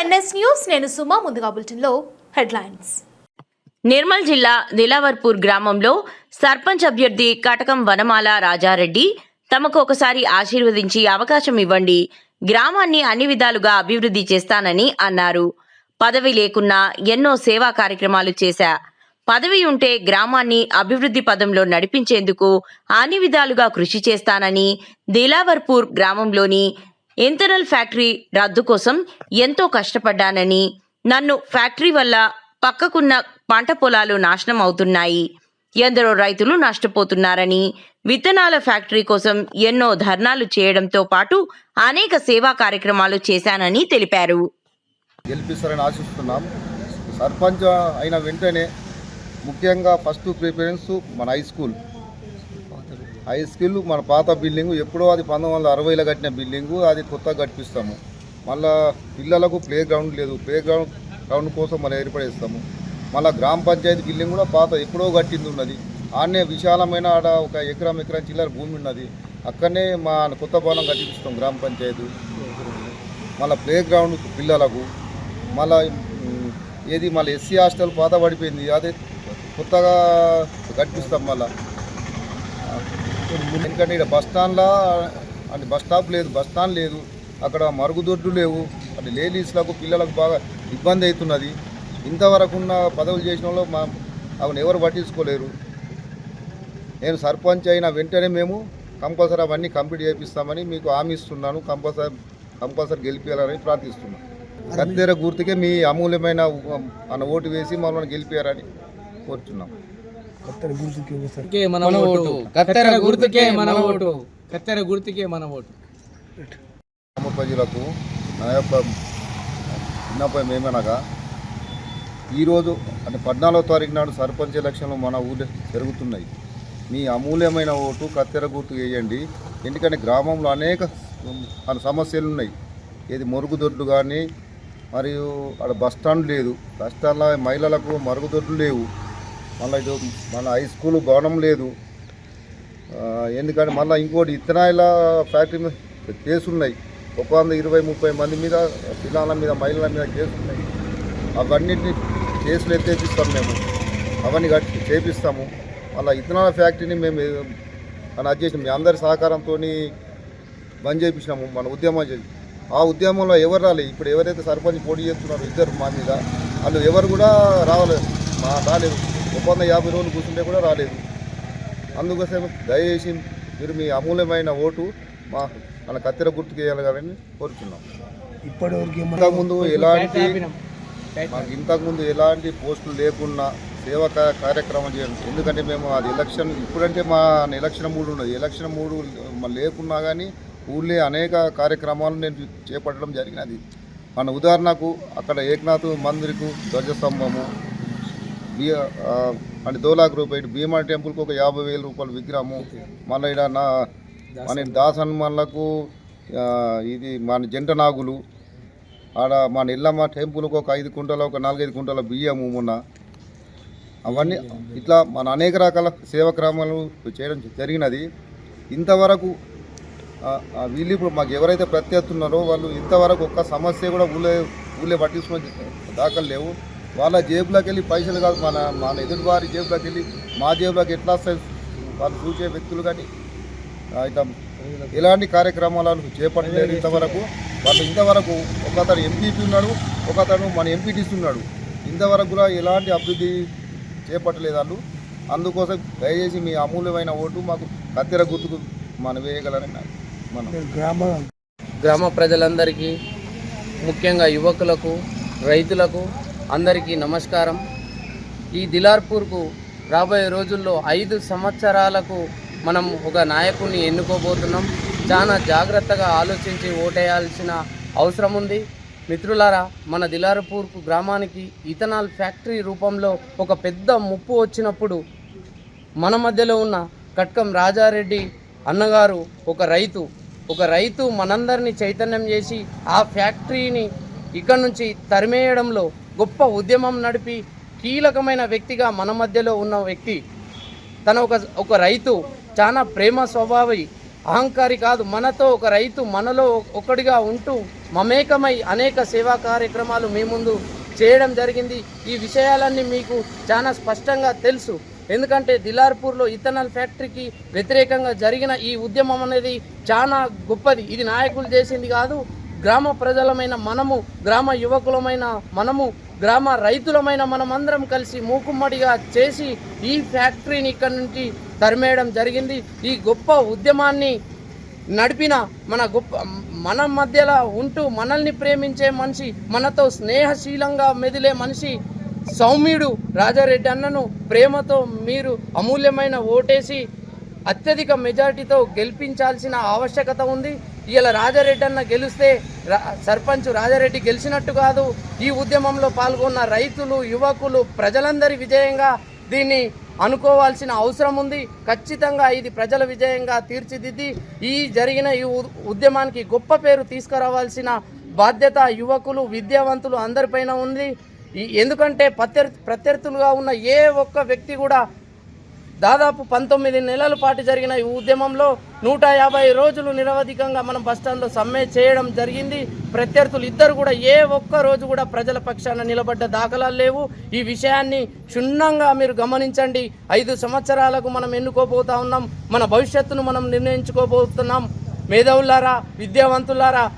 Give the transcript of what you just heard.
NS news నేను సుమా ముందుగా బులెటిన్లో హెడ్లైన్స్. నిర్మల్ జిల్లా దిలావర్పూర్ గ్రామంలో సర్పంచ్ అభ్యర్థి కటకం వనమాల రాజారెడ్డి తమకు ఒకసారి ఆశీర్వదించి అవకాశం ఇవ్వండి గ్రామాన్ని అన్ని విధాలుగా అభివృద్ధి చేస్తానని అన్నారు. పదవి లేకున్నా ఎన్నో సేవా కార్యక్రమాలు చేశా. పదవి ఉంటే గ్రామాన్ని అభివృద్ధి పదంలో నడిపించేందుకు అన్ని విధాలుగా కృషి చేస్తానని దిలావర్పూర్ గ్రామంలోని ఇంథనల్ ఫ్యాక్టరీ రద్దు కోసం ఎంతో కష్టపడ్డానని నన్ను ఫ్యాక్టరీ వల్ల పక్కకున్న పంట పొలాలు నాశనం అవుతున్నాయి ఎందరో రైతులు నష్టపోతున్నారని విత్తనాల ఫ్యాక్టరీ కోసం ఎన్నో ధర్నాలు చేయడంతో పాటు అనేక సేవా కార్యక్రమాలు చేశానని తెలిపారు. గెలిపిస్తారని ఆశిస్తున్నాం. సర్పంచ్ అయిన వెంటనే ముఖ్యంగా ఫస్ట్ ప్రిఫరెన్స్ మన హై స్కూల్. హై స్కూల్ మన పాత బిల్డింగ్ ఎప్పుడో అది పంతొమ్మిది వందల అరవైలో కట్టిన బిల్డింగ్ అది కొత్తగా కట్టిస్తాము మళ్ళా పిల్లలకు ప్లే గ్రౌండ్ లేదు. ప్లే గ్రౌండ్ గ్రౌండ్ కోసం మళ్ళీ ఏర్పడేస్తాము. మళ్ళీ గ్రామ పంచాయతీ బిల్డింగ్ కూడా పాత ఎప్పుడో కట్టింది ఉన్నది. ఆడనే విశాలమైన ఆడ ఒక ఎకరం ఎకరం చిల్లర భూమి ఉన్నది. అక్కడనే మా కొత్త భవనం కట్టిస్తాం గ్రామ పంచాయతీ. మళ్ళీ ప్లే గ్రౌండ్ పిల్లలకు. మళ్ళీ ఏది మళ్ళీ ఎస్సీ హాస్టల్ పాత పడిపోయింది. అదే కొత్తగా కట్టిస్తాం మళ్ళీ. ఎందుకంటే ఇక్కడ బస్ స్టాండ్లో అంటే బస్ స్టాప్ లేదు బస్ స్టాండ్ లేదు. అక్కడ మరుగుదొడ్లు లేవు. అంటే లేడీస్లకు పిల్లలకు బాగా ఇబ్బంది అవుతున్నది. ఇంతవరకు ఉన్న పదవులు చేసిన వాళ్ళు మా అవన్నీ ఎవరు పట్టించుకోలేరు. నేను సర్పంచ్ అయిన వెంటనే మేము కంపల్సరీ అవన్నీ కంప్లీట్ చేపిస్తామని మీకు హామీ ఇస్తున్నాను. కంపల్సరీ కంపల్సరీ గెలిపించాలని ప్రార్థిస్తున్నాను కత్తెర గుర్తుకే మీ అమూల్యమైన మన ఓటు వేసి మమ్మల్ని గెలిపారని కోరుతున్నాం గుర్తుకే మన ఓటు. కత్తెర గుర్తుకే మన ఓటు. కత్తెర గుర్తుకే మన ఓటు. గ్రామ ప్రజలకు నా యొక్క విన్నపం ఏమనగా ఈరోజు అంటే పద్నాలుగో తారీఖు నాడు సర్పంచ్ ఎలక్షన్లు మన ఊళ్ళో జరుగుతున్నాయి. మీ అమూల్యమైన ఓటు కత్తెర గుర్తు వేయండి. ఎందుకంటే గ్రామంలో అనేక సమస్యలు ఉన్నాయి. ఏది మరుగుదొడ్లు కానీ మరియు అక్కడ బస్ స్టాండ్ లేదు. బస్ స్టాండ్లో మహిళలకు మరుగుదొడ్లు లేవు. మళ్ళీ ఇటు మన హై స్కూల్ భవనం లేదు. ఎందుకంటే మళ్ళీ ఇంకోటి ఇత్తనాయిల ఫ్యాక్టరీ మీద కేసులు ఒక వంద ఇరవై ముప్పై మంది మీద పిల్లల మీద మహిళల మీద కేసులు ఉన్నాయి కేసులు ఎత్తేపిస్తాం మేము. అవన్నీ కట్టి చేపిస్తాము. మళ్ళీ ఇత్తనాల ఫ్యాక్టరీని మేము మన అది మీ అందరి సహకారంతో బంద్ చేయించినాము మన ఉద్యమం చేసి. ఆ ఉద్యమంలో ఎవరు రాలేదు ఇప్పుడు ఎవరైతే సర్పంచ్ పోటీ చేస్తున్నారో ఇద్దరు మా మీద వాళ్ళు ఎవరు కూడా రావలేదు మా రాలేదు. ఒక వంద యాభై రోజులు కూర్చుంటే కూడా రాలేదు. అందుకోసం దయచేసి మీరు మీ అమూల్యమైన ఓటు మా మన కత్తెర గుర్తుకు వేయాలని కోరుతున్నాం ఇప్పటివరకు ఇంతకుముందు ఎలాంటి మాకు ఇంతకుముందు ఎలాంటి పోస్టులు లేకున్నా సేవా కార్యక్రమం చేయండి ఎందుకంటే మేము అది ఎలక్షన్ ఇప్పుడంటే మా ఎలక్షన్ మూడు ఉన్నది. ఎలక్షన్ మూడు లేకున్నా కానీ ఊళ్ళో అనేక కార్యక్రమాలు నేను చేపట్టడం జరిగినది. మన ఉదాహరణకు అక్కడ ఏకనాథ్ మందిర్కు ధ్వజస్తంభము బి అంటే దోలా గ్రూప్ ఇటు భీమా టెంపుల్కి ఒక యాభై వేల రూపాయలు విగ్రహము. మళ్ళీ ఇక్కడ నా మన దాస్ హనుమాన్లకు ఇది మన జంట నాగులు ఆడ మన ఇల్లమ్మ టెంపుల్కి ఒక ఐదు కుంటల ఒక నాలుగైదు కుంటల బియ్యము మొన్న. అవన్నీ ఇట్లా మన అనేక రకాల సేవక్రమాలు చేయడం జరిగినది. ఇంతవరకు వీళ్ళు ఇప్పుడు మాకు ఎవరైతే ప్రత్యర్థున్నారో వాళ్ళు ఇంతవరకు ఒక్క సమస్య కూడా ఊళ్ళో ఊళ్ళో పట్టించుకుని దాఖలు లేవు. వాళ్ళ జేబులోకి వెళ్ళి పైసలు కాదు మన మన ఎదుటి వారి జేబులోకి వెళ్ళి మా జేబులోకి ఎట్లా వస్తాయి? వాళ్ళు చూసే వ్యక్తులు కానీ ఇట్లా ఎలాంటి కార్యక్రమాలను చేపట్టలేదు ఇంతవరకు. వాళ్ళు ఇంతవరకు ఒక అతను ఎంపీపీ ఉన్నాడు ఒక అతను మన ఎంపీటీసీ ఉన్నాడు. ఇంతవరకు కూడా ఎలాంటి అభివృద్ధి చేపట్టలేదు వాళ్ళు. అందుకోసం దయచేసి మీ అమూల్యమైన ఓటు మాకు కత్తెర గుర్తుకు మనం వేయగలని మనం. గ్రామ గ్రామ ప్రజలందరికీ ముఖ్యంగా యువకులకు రైతులకు అందరికీ నమస్కారం. ఈ దిలార్పూర్కు రాబోయే రోజుల్లో ఐదు సంవత్సరాలకు మనం ఒక నాయకుడిని ఎన్నుకోబోతున్నాం. చాలా జాగ్రత్తగా ఆలోచించి ఓటేయాల్సిన అవసరం ఉంది. మిత్రులారా మన దిలార్పూర్కు గ్రామానికి ఇథనాల్ ఫ్యాక్టరీ రూపంలో ఒక పెద్ద ముప్పు వచ్చినప్పుడు మన మధ్యలో ఉన్న కట్కం రాజారెడ్డి అన్నగారు ఒక రైతు ఒక రైతు మనందరినీ చైతన్యం చేసి ఆ ఫ్యాక్టరీని ఇక్కడ నుంచి తరిమేయడంలో గొప్ప ఉద్యమం నడిపి కీలకమైన వ్యక్తిగా మన మధ్యలో ఉన్న వ్యక్తి. తన ఒక ఒక రైతు చాలా ప్రేమ స్వభావి అహంకారి కాదు. మనతో ఒక రైతు మనలో ఒకటిగా ఉంటూ మమేకమై అనేక సేవా కార్యక్రమాలు మీ ముందు చేయడం జరిగింది. ఈ విషయాలన్నీ మీకు చాలా స్పష్టంగా తెలుసు. ఎందుకంటే దిలార్పూర్లో ఇథనాల్ ఫ్యాక్టరీకి వ్యతిరేకంగా జరిగిన ఈ ఉద్యమం అనేది చాలా గొప్పది. ఇది నాయకులు చేసింది కాదు గ్రామ ప్రజలమైన మనము గ్రామ యువకులమైన మనము గ్రామ రైతులమైన మనమందరం కలిసి మూకుమ్మడిగా చేసి ఈ ఫ్యాక్టరీని ఇక్కడి నుంచి తరిమేయడం జరిగింది. ఈ గొప్ప ఉద్యమాన్ని నడిపిన మన గొప్ప మన మధ్యలో ఉంటూ మనల్ని ప్రేమించే మనిషి మనతో స్నేహశీలంగా మెదిలే మనిషి సౌమ్యుడు రాజారెడ్డి అన్నను ప్రేమతో మీరు అమూల్యమైన ఓటేసి అత్యధిక మెజారిటీతో గెలిపించాల్సిన ఆవశ్యకత ఉంది. ఇలా రాజారెడ్డి అన్న గెలిస్తే రా- సర్పంచ్ రాజారెడ్డి గెలిచినట్టు కాదు. ఈ ఉద్యమంలో పాల్గొన్న రైతులు యువకులు ప్రజలందరి విజయంగా దీన్ని అనుకోవాల్సిన అవసరం ఉంది. ఖచ్చితంగా ఇది ప్రజల విజయంగా తీర్చిదిద్ది ఈ జరిగిన ఈ ఉ- ఉద్యమానికి గొప్ప పేరు తీసుకురావాల్సిన బాధ్యత యువకులు విద్యావంతులు అందరిపైన ఉంది. ఈ- ఎందుకంటే ప్రత్యర్ ప్రత్యర్థులుగా ఉన్న ఏ ఒక్క వ్యక్తి కూడా దాదాపు పంతొమ్మిది నెలల పాటు జరిగిన ఈ ఉద్యమంలో నూట యాభై రోజులు నిరవధికంగా మనం బస్టాండ్లో సమ్మె చేయడం జరిగింది. ప్రత్యర్థులు ఇద్దరు కూడా ఏ ఒక్క రోజు కూడా ప్రజల పక్షాన నిలబడ్డ దాఖలాలు లేవు. ఈ విషయాన్ని క్షుణ్ణంగా మీరు గమనించండి. ఐదు సంవత్సరాలకు మనం ఎన్నుకోబోతా ఉన్నాం. మన భవిష్యత్తును మనం నిర్ణయించుకోబోతున్నాం. మేధవులారా విద్యావంతులారా